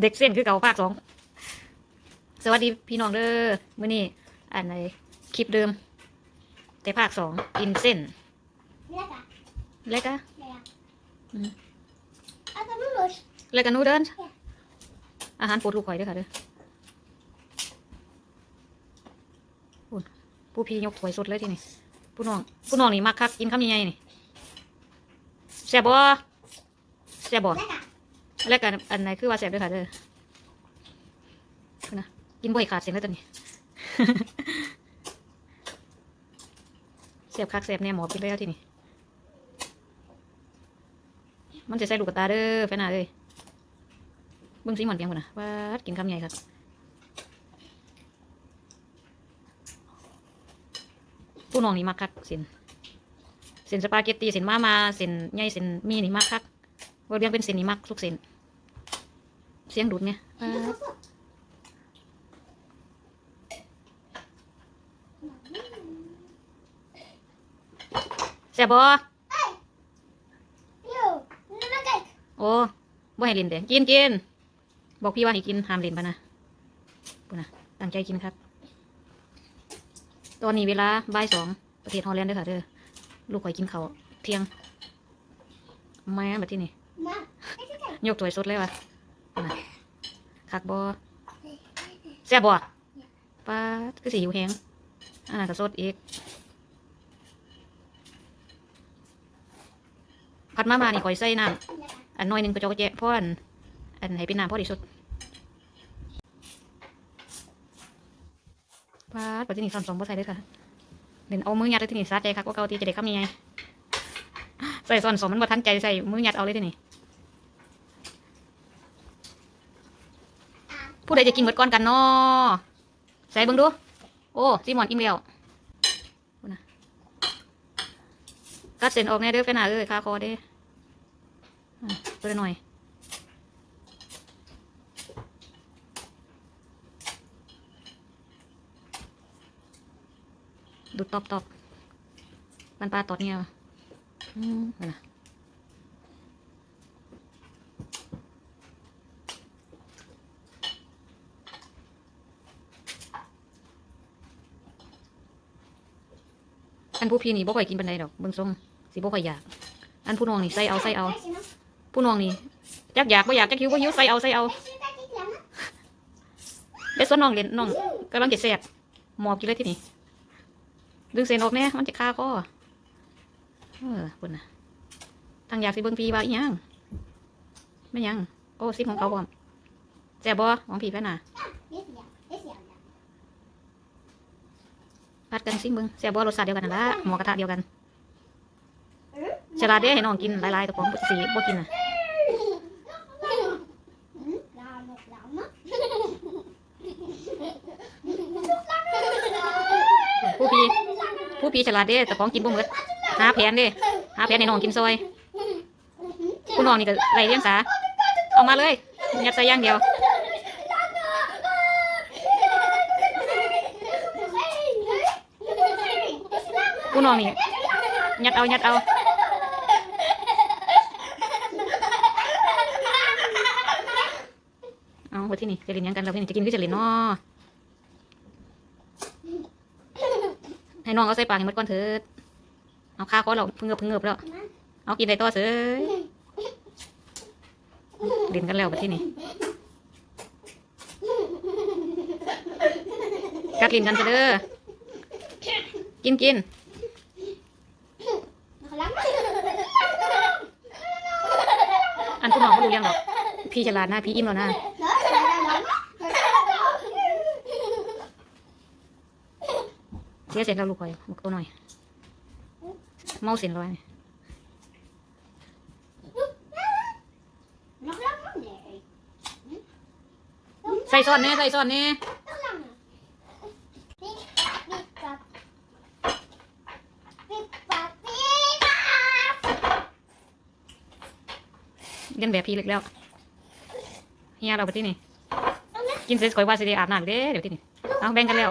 เด็กเส้นคือเก่าภาคสองสวัสดีพี่น้องเด้อมื้อนี้อันในคลิปเดิม แต่ภาคสองกินเส้น Lekker. แล้วก็ Ja. Mhm. Er det noedels? แล้วก็นูเดิลอาหารโปรดลูกข่อยเด้อค่ะเด้อพูดผู้พี่ยกถ้วยสดเลยทีนี่ผู้น้องผู้น้องนี่มักคักกินข้าวใหญ่ๆนี่แซ่บบ่แซ่บบ่ Lekker. แล้วกันอันไหนคือว่าแซ่บด้วยค่ะเด้อนะกินบ่อยขาดเสียงแล้วตอนนี้เสียบคักเสียบแน่หมอกินแล้วที่นี่มันจะใส่ลูกตาเด้อแฟนนาเลยเบิ้งสีหมอนเพียงคนนะว่ากินคำใหญ่ครับผู้น้องนี่มักคักเส้นเส้นสปาเกตตีเส้นมามาเส้นใหญ่เส้นมีนี่มักคัก ว่าเรียงเป็นเส้นนี่มักทุกเส้นเสียงดูดเนี่ยป๊าดแซ่บบ่ Jo, men kijk. โอ้บ่ให้เล่นเด้กินกินบอกพี่ว่าให้กินห้ามเล่นปะนะปุ่นนะตั้งใจกินครับ ตอนนี้เวลาบ่ายสองประเทศฮอลแลนด์เด้อค่ะเด้อลูกข่อยกินเขาวเที่ยงแม่แบบที่นี่ Maar, kijk, kijk, kijk. ยกถ้วยสดเลยวะปุ่นนะคักบ่แซ่บบ่ป้าดคือสีหิวแหงอันนั้นก็สดอีกพัดมามานี่ข่อยใส่น้ำ Lekker. อันน้อยหนึงกระจอกกระแจะเพราะอันอันให้เป็นน้ำพอดีสุดปาดปัจจุบันสอนสองบ่ใส่เลยค่ะเด่นเอามือยัดเลยที่นี่ซัดใจค่ะก็เกาตีจะได้คำยังไงใส่สอนสองมันบ่ทันใจใส่มือยัดเอาเลยที่นี่ ผู้ใดจะกินหมดก้อนกันเนาะใส่เบิ่งดู โอ้ซีมอนอิ่มแล้วพูดนะกัดเส้นออกแน่เด้อแฟนหนาเอ้ยคาคอเด้ออะตัวหน่อยดูดตอบตอบมันปลาตอดเนี่ยอืมนั่นน่ะ อันผู้พี่นี่บ่ค่อยกินปันใดดอกเบิ่งทรงสิบ่ค่อยอยาก อันผู้น้องนี่ใส่เอาใส่เอา ผู้น้องนี่จักอยากบ่อยากจักหิวบ่หิวใส่เอาใส่เอาเด็ดส่วนน้องเล่นน้องกำลังจะแสบหมอบกินเลยที่นี่ดึงเส้นออกแน่มันจะคาคอเออคุณนะทางอยากสิเบิ่งพี่ว่าอีหยังไม่ยัง โอ้ซิของเขาบ่แซ่บบ่ของพี่แพ่น่ะ พัดกันซิเบิ่งแซ่บบ่รสชาติเดียวกันนั่นละหมอกระทะเดียวกันฉลาดเด้ให้น้องกินหลายๆตัวของบ่สิบ่กินน่ะ Hm, daar nog lammen. ผู้พี่ผู้พี่ฉลาดเด้แต่ของกินบ่หมดหาแผนเด้หาแผนให้น้องกินซอยผู้น้องนี่ก็ไล่เลี้ยงสาเอามาเลยยัดใส่อย่างเดียว ผู้น้องนี่ยัดเอายัดเอาเอาไปที่นี่จะเล่นยังกันเราที่นี่จะกินคือจะเล่นเนาะให้น้องเอาใส่ปากให้มดก่อนเถิดเอาข้าวก็เราเพิ่งเงือบเพิ่งเงือบแล้ว เอากินได้ต่อเสยเล่นกันแล้วไปที่นี่กัดลิ้นกันเถอะเด้อกินกิน อันผู้น้องเขาดูเรื่องหรอพี่ฉลาดนะพี่อิ่มแล้วนะเสียเสร็จแล้วลูกคอยบุกตัวหน่อย เมาเสียนร้อยใส่ซอนแน่ใส่ซอนแน่ เรียนแบบพี่เล็กแล้วเฮียเราไปที่นี่กินเสร็จคอยว่าสิได้อาบน้ำเด้เดี๋ยวที่นี่เอาแบ่งกันแล้ว